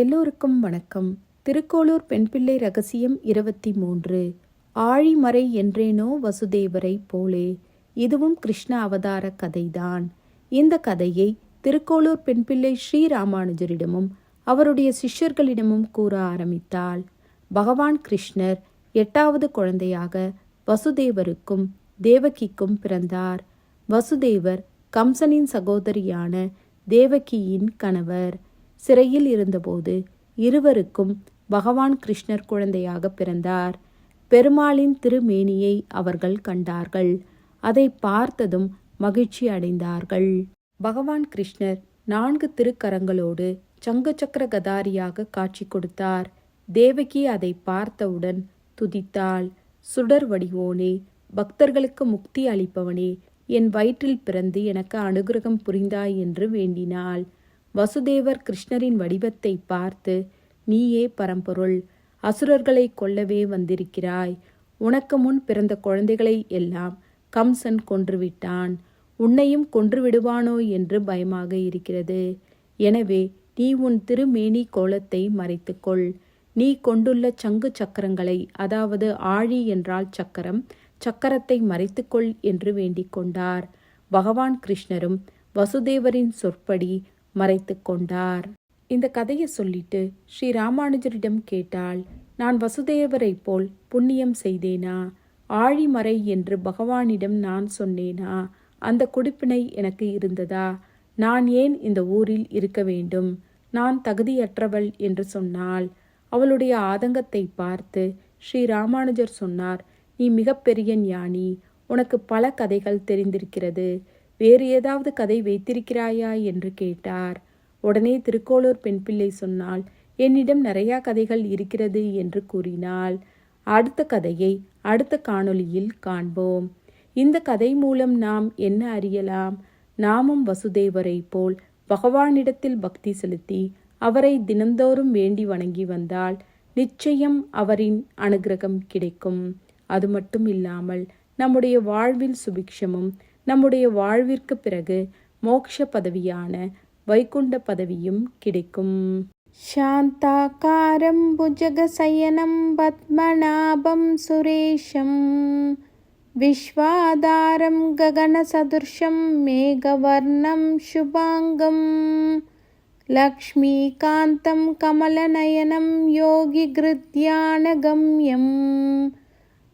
எல்லோருக்கும் வணக்கம். திருக்கோளூர் பெண்பிள்ளை ரகசியம் இருபத்தி மூன்று. ஆழிமறை என்றேனோ வசுதேவரை போலே. இதுவும் கிருஷ்ண அவதார கதைதான். இந்த கதையை திருக்கோளூர் பெண்பிள்ளை ஸ்ரீராமானுஜரிடமும் அவருடைய சிஷ்யர்களிடமும் கூற ஆரம்பித்தாள். பகவான் கிருஷ்ணர் எட்டாவது குழந்தையாக வசுதேவருக்கும் தேவகிக்கும் பிறந்தார். வசுதேவர் கம்சனின் சகோதரியான தேவகியின் கணவர். சிறையில் இருந்தபோது இருவருக்கும் பகவான் கிருஷ்ணர் குழந்தையாக பிறந்தார். பெருமாளின் திருமேனியை அவர்கள் கண்டார்கள். அதை பார்த்ததும் மகிழ்ச்சி அடைந்தார்கள். பகவான் கிருஷ்ணர் நான்கு திருக்கரங்களோடு சங்க சக்கர கதாரியாக காட்சி கொடுத்தார். தேவகி அதை பார்த்தவுடன் துதித்தாள். சுடர் வடிவோனே பக்தர்களுக்கு முக்தி அளிப்பவனே என் வயிற்றில் பிறந்து எனக்கு அனுகிரகம் புரிந்தாய் என்று வேண்டினாள். வசுதேவர் கிருஷ்ணரின் வடிவத்தை பார்த்து நீயே பரம்பொருள் அசுரர்களை கொல்லவே வந்திருக்கிறாய். உனக்கு முன் பிறந்த குழந்தைகளை எல்லாம் கம்சன் கொன்றுவிட்டான். உன்னையும் கொன்று விடுவானோ என்று பயமாக இருக்கிறது. எனவே நீ உன் திருமேனி கோலத்தை மறைத்துக்கொள். நீ கொண்டுள்ள சங்கு சக்கரங்களை அதாவது ஆழி என்றால் சக்கரம் சக்கரத்தை மறைத்துக்கொள் என்று வேண்டிக் கொண்டார். பகவான் கிருஷ்ணரும் வசுதேவரின் சொற்படி மறைத்து கொண்டார். இந்த கதையை சொல்லிட்டு ஸ்ரீ ராமானுஜரிடம் கேட்டால் நான் வசுதேவரைப் போல் புண்ணியம் செய்தேனா? ஆழிமறை என்று பகவானிடம் நான் சொன்னேனா? அந்த குடிப்பினை எனக்கு இருந்ததா? நான் ஏன் இந்த ஊரில் இருக்க வேண்டும்? நான் தகுதியற்றவள் என்று சொன்னாள். அவளுடைய ஆதங்கத்தை பார்த்து ஸ்ரீ ராமானுஜர் சொன்னார் நீ மிகப்பெரிய ஞானி. உனக்கு பல கதைகள் தெரிந்திருக்கிறது. வேறு ஏதாவது கதை வைத்திருக்கிறாயா என்று கேட்டார். உடனே திருக்கோளூர் பெண் பிள்ளை சொன்னால் என்னிடம் நிறையா கதைகள் இருக்கிறது என்று கூறினாள். அடுத்த கதையை அடுத்த காணொளியில் காண்போம். இந்த கதை மூலம் நாம் என்ன அறியலாம்? நாமும் வசுதேவரை போல் பகவானிடத்தில் பக்தி செலுத்தி அவரை தினந்தோறும் வேண்டி வணங்கி வந்தால் நிச்சயம் அவரின் அனுகிரகம் கிடைக்கும். அது மட்டும் இல்லாமல் நம்முடைய வாழ்வில் சுபிக்ஷமும் நம்முடைய வாழ்விற்கு பிறகு மோக்ஷ பதவியான வைகுண்ட பதவியும் கிடைக்கும் சாந்தாக்காரம் புஜகசயனம் பத்மநாபம் சுரேஷம் விஸ்வாதாரம் ககனசதுர்ஷம் மேகவர்ணம் சுபாங்கம் लक्ष्मीकान्तं कमलनयनं योगिगृध्यानगम्यं